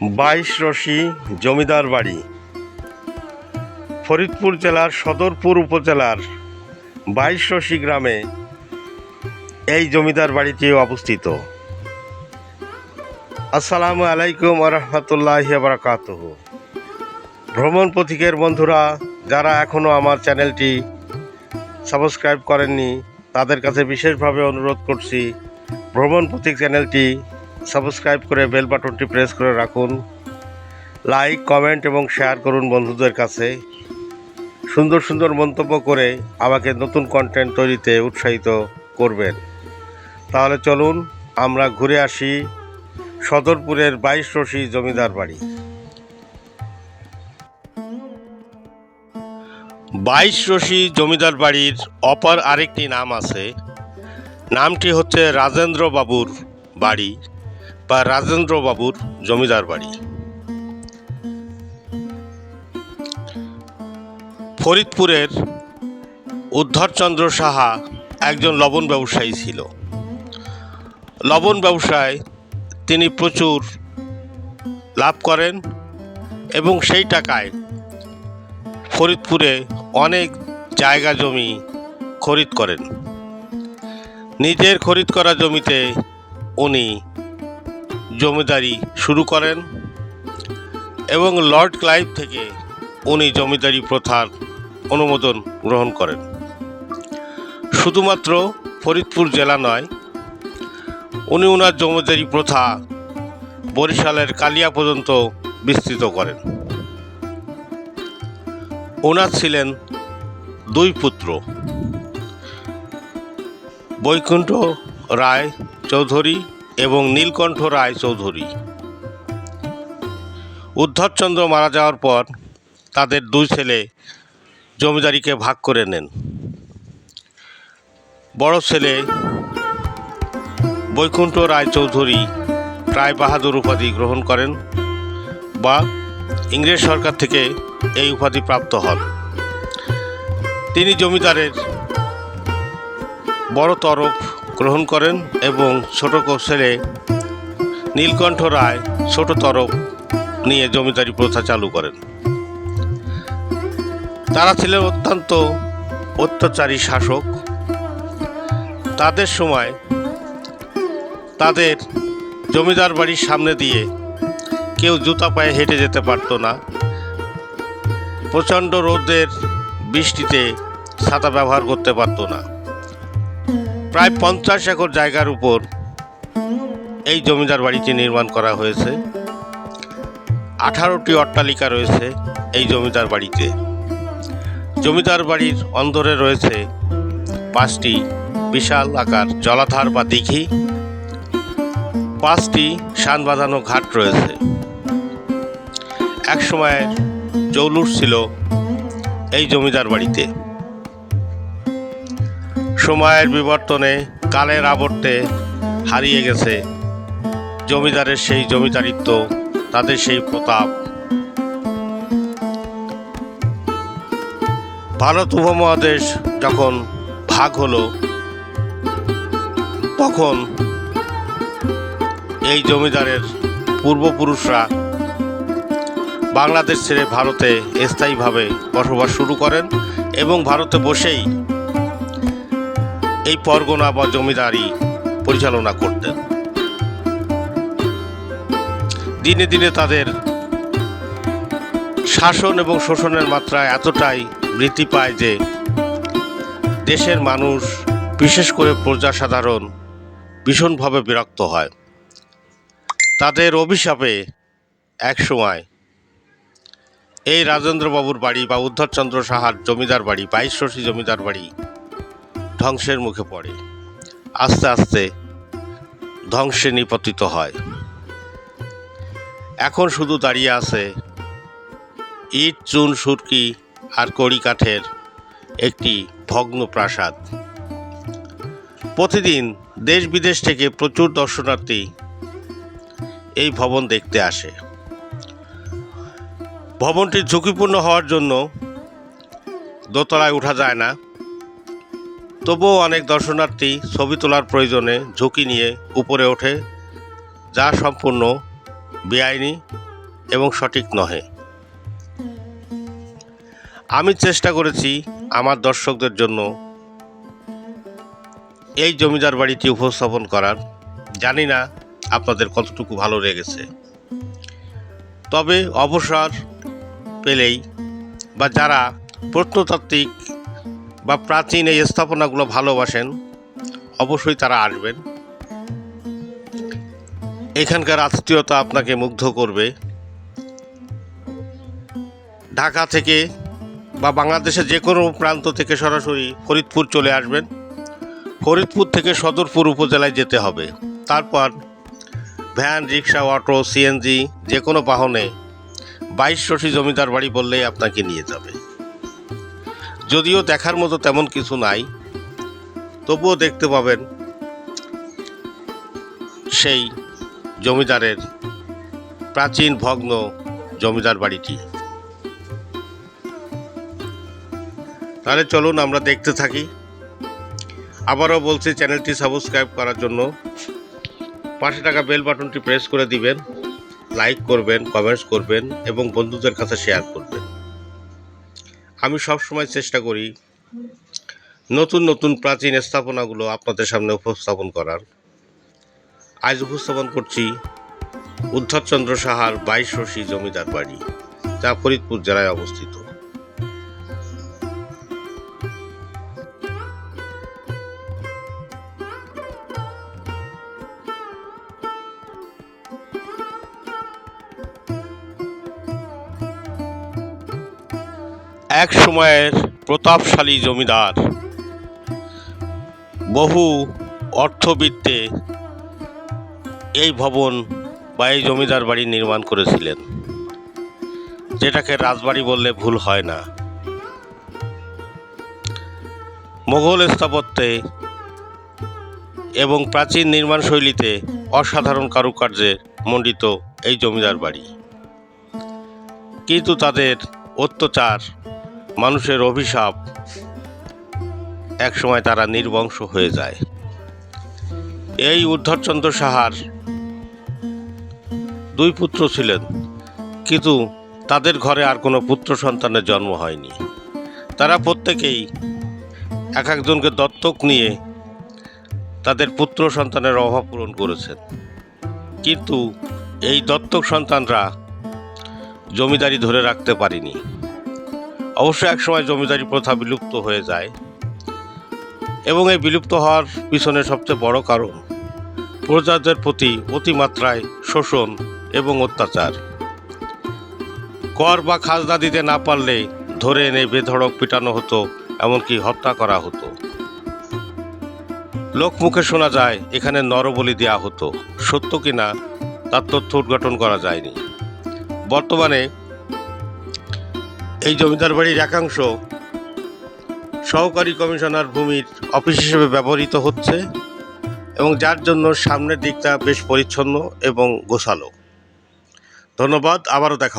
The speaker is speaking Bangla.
বাইশ রশি জমিদার বাড়ি। ফরিদপুর জেলার সদরপুর উপজেলার বাইশ রশি গ্রামে এই জমিদার বাড়িটি অবস্থিত। আসসালামু আলাইকুম রহমতুল্লাহ বারাকাতুহ। ভ্রমণ পথিকের বন্ধুরা, যারা এখনও আমার চ্যানেলটি সাবস্ক্রাইব করেননি, তাদের কাছে বিশেষভাবে অনুরোধ করছি, ভ্রমণ পথিক চ্যানেলটি সাবস্ক্রাইব করে বেল বাটনটি প্রেস করে রাখুন। লাইক কমেন্ট এবং শেয়ার করুন বন্ধুদের কাছে। সুন্দর সুন্দর মন্তব্য করে আমাকে নতুন কন্টেন্ট তৈরিতে উৎসাহিত করবেন। তাহলে চলুন আমরা ঘুরে আসি সদরপুরের বাইশ রশি জমিদার বাড়ি। বাইশ রশি জমিদার বাড়ির অপর আরেকটি নাম আছে। নামটি হচ্ছে রাজেন্দ্র বাবুর বাড়ি। বা রাজেন্দ্রবাবুর জমিদার বাড়ি। ফরিদপুরের উদ্ধরচন্দ্র সাহা একজন লবণ ব্যবসায়ী ছিল। লবণ ব্যবসায় তিনি প্রচুর লাভ করেন এবং সেই টাকায় ফরিদপুরে অনেক জায়গা জমি খরিদ করেন। নিজের খরিদ করা জমিতে উনি জমিদারি শুরু করেন এবং লর্ড ক্লাইভ থেকে উনি জমিদারি প্রথার অনুমোদন গ্রহণ করেন। শুধুমাত্র ফরিদপুর জেলা নয়, উনি ওনার জমিদারি প্রথা বরিশালের কালিয়া পর্যন্ত বিস্তৃত করেন। ওনার ছিলেন দুই পুত্র, বৈকুণ্ঠ রায় চৌধুরী এবং নীলকণ্ঠ রায় চৌধুরী উদ্ধবচন্দ্র মারা যাওয়ার পর তাদের দুই ছেলে জমিদারিকে ভাগ করে নেন। বড় ছেলে বৈকুণ্ঠ রায় চৌধুরী রায় বাহাদুর উপাধি গ্রহণ করেন বা ইংরেজ সরকার থেকে এই উপাধি প্রাপ্ত হন। তিনি জমিদারের বড় তরফ গ্রহণ করেন এবং ছোট ছেলে নীলকণ্ঠ রায় ছোট তরফ নিয়ে জমিদারি প্রথা চালু করেন। তারা ছিলেন অত্যন্ত অত্যাচারী শাসক। তাদের সময় তাদের জমিদার বাড়ির সামনে দিয়ে কেউ জুতা পায়ে হেঁটে যেতে পারতো না। প্রচণ্ড রোদের বৃষ্টিতে ছাতা ব্যবহার করতে পারতো না। প্রায় পঞ্চাশ একর জায়গার উপর এই জমিদার বাড়িটি নির্মাণ করা হয়েছে। আঠারোটি অট্টালিকা রয়েছে এই জমিদার বাড়িতে। জমিদার বাড়ির অন্দরে রয়েছে পাঁচটি বিশাল আকার জলাধার বা দিঘি। পাঁচটি শান বাঁধানো ঘাট রয়েছে। এক সময়ের জৌলুস ছিল এই জমিদার বাড়িতে। সময়ের বিবর্তনে কালের আবর্তে হারিয়ে গেছে। জমিদারের সেই জমিদারিত্ব, তাদের সেই প্রতাপ। ভারত উপমহাদেশ যখন ভাগ হলো, তখন এই জমিদারের পূর্বপুরুষরা বাংলাদেশ ছেড়ে ভারতে স্থায়ীভাবে বসবাস শুরু করেন এবং ভারতে বসেই এই পরগনা বা জমিদারি পরিচালনা করতেন। দিনে দিনে তাদের শাসন এবং শোষণের মাত্রা এতটাই বৃদ্ধি পায় যে দেশের মানুষ, বিশেষ করে প্রজাসাধারণ, ভীষণভাবে বিরক্ত হয়। তাদের অভিশাপে একসময় এই রাজেন্দ্রবাবুর বাড়ি বা উদ্ধরচন্দ্র সাহার জমিদার বাড়ি, বাইশ রশি জমিদার বাড়ি ধ্বংসের মুখে পড়ে। আস্তে আস্তে ধ্বংসে নিপতিত হয়। এখন শুধু দাঁড়িয়ে আছে ইট, চুন, সুরকি আর কড়ি কাঠের একটি ভগ্ন প্রাসাদ। প্রতিদিন দেশ বিদেশ থেকে প্রচুর দর্শনার্থী এই ভবন দেখতে আসে। ভবনটি ঝুঁকিপূর্ণ হওয়ার জন্য দোতলায় ওঠা যায় না। তবুও অনেক দর্শনার্থী ছবি তোলার প্রয়োজনে ঝুঁকি নিয়ে উপরে ওঠে, যা সম্পূর্ণ বেআইনি এবং সঠিক নহে। আমি চেষ্টা করেছি আমার দর্শকদের জন্য এই জমিদার বাড়িটি উপস্থাপন করার। জানি না আপনাদের কতটুকু ভালো লেগেছে। তবে অবসর পেলেই বা যারা প্রত্নতাত্ত্বিক বা প্রাচীন এই স্থাপনাগুলো ভালোবাসেন, অবশ্যই তারা আসবেন। এখানকার আত্মীয়তা আপনাকে মুগ্ধ করবে। ঢাকা থেকে বা বাংলাদেশের যে কোনো প্রান্ত থেকে সরাসরি ফরিদপুর চলে আসবেন। ফরিদপুর থেকে সদরপুর উপজেলায় যেতে হবে। তারপর ভ্যান, রিক্সা, অটো, সিএনজি যে কোনো বাহনে বাইশ শশী জমিদার বাড়ি বললেই আপনাকে নিয়ে যাবে। যদিও দেখার মতো তেমন কিছু নাই, তবুও দেখতে পাবেন সেই জমিদারের প্রাচীন ভগ্ন জমিদার বাড়িটি। তাহলে চলুন আমরা দেখতে থাকি। আবারও বলছি, চ্যানেলটি সাবস্ক্রাইব করার জন্য পাশে টাকা বেল বাটনটি প্রেস করে দিবেন, লাইক করবেন, কমেন্টস করবেন এবং বন্ধুদের কাছে শেয়ার করবেন। আমি সব সময় চেষ্টা করি নতুন নতুন প্রাচীন স্থাপনাগুলো আপনাদের সামনে উপস্থাপন করার। আজ উপস্থাপন করছি উদ্ধারচন্দ্র সাহার বাইশ রশি জমিদার বাড়ি, যা ফরিদপুর জেলায় অবস্থিত। এক সময়ের প্রতাপশালী জমিদার। বহু অর্থবিত্তে এই ভবন বা এই জমিদার বাড়ি নির্মাণ করেছিলেন। যেটাকে রাজবাড়ি বললে ভুল হয় না। মোগল স্থাপত্যে এবং প্রাচীন নির্মাণ শৈলীতে অসাধারণ কারুকার্যে মণ্ডিত এই জমিদার বাড়ি। কিন্তু তাদের অত্যাচার মানুষের অভিশাপ একসময় তারা নির্বংশ হয়ে যায়। এই উদ্ধরচন্দ্র সাহার দুই পুত্র ছিলেন, কিন্তু তাদের ঘরে আর কোনো পুত্র সন্তানের জন্ম হয়নি। তারা প্রত্যেকেই এক একজনকে দত্তক নিয়ে তাদের পুত্র সন্তানের অভাব পূরণ করেছেন। কিন্তু এই দত্তক সন্তানরা জমিদারি ধরে রাখতে পারেনি। অবশ্য একসময় জমিদারি প্রথা বিলুপ্ত হয়ে যায় এবং এই বিলুপ্ত হওয়ার পিছনে সবচেয়ে বড় কারণ প্রজাদের প্রতি অতিমাত্রায় শোষণ এবং অত্যাচার। কর বা খাজনা দিতে না পারলে ধরে এনে বেধড়ক পিটানো হতো, এমনকি হত্যা করা হতো। লোকমুখে শোনা যায়, এখানে নরবলি দেওয়া হতো। সত্য কিনা, তার তথ্য উদ্ঘাটন করা যায়নি। বর্তমানে এই জমিদার বাড়ির একাংশ সহকারী কমিশনার ভূমির অফিস হিসেবে ব্যবহৃত হচ্ছে এবং যার জন্য সামনের দিকটা বেশ পরিচ্ছন্ন এবং গোছালো ধন্যবাদ, আবারও দেখা।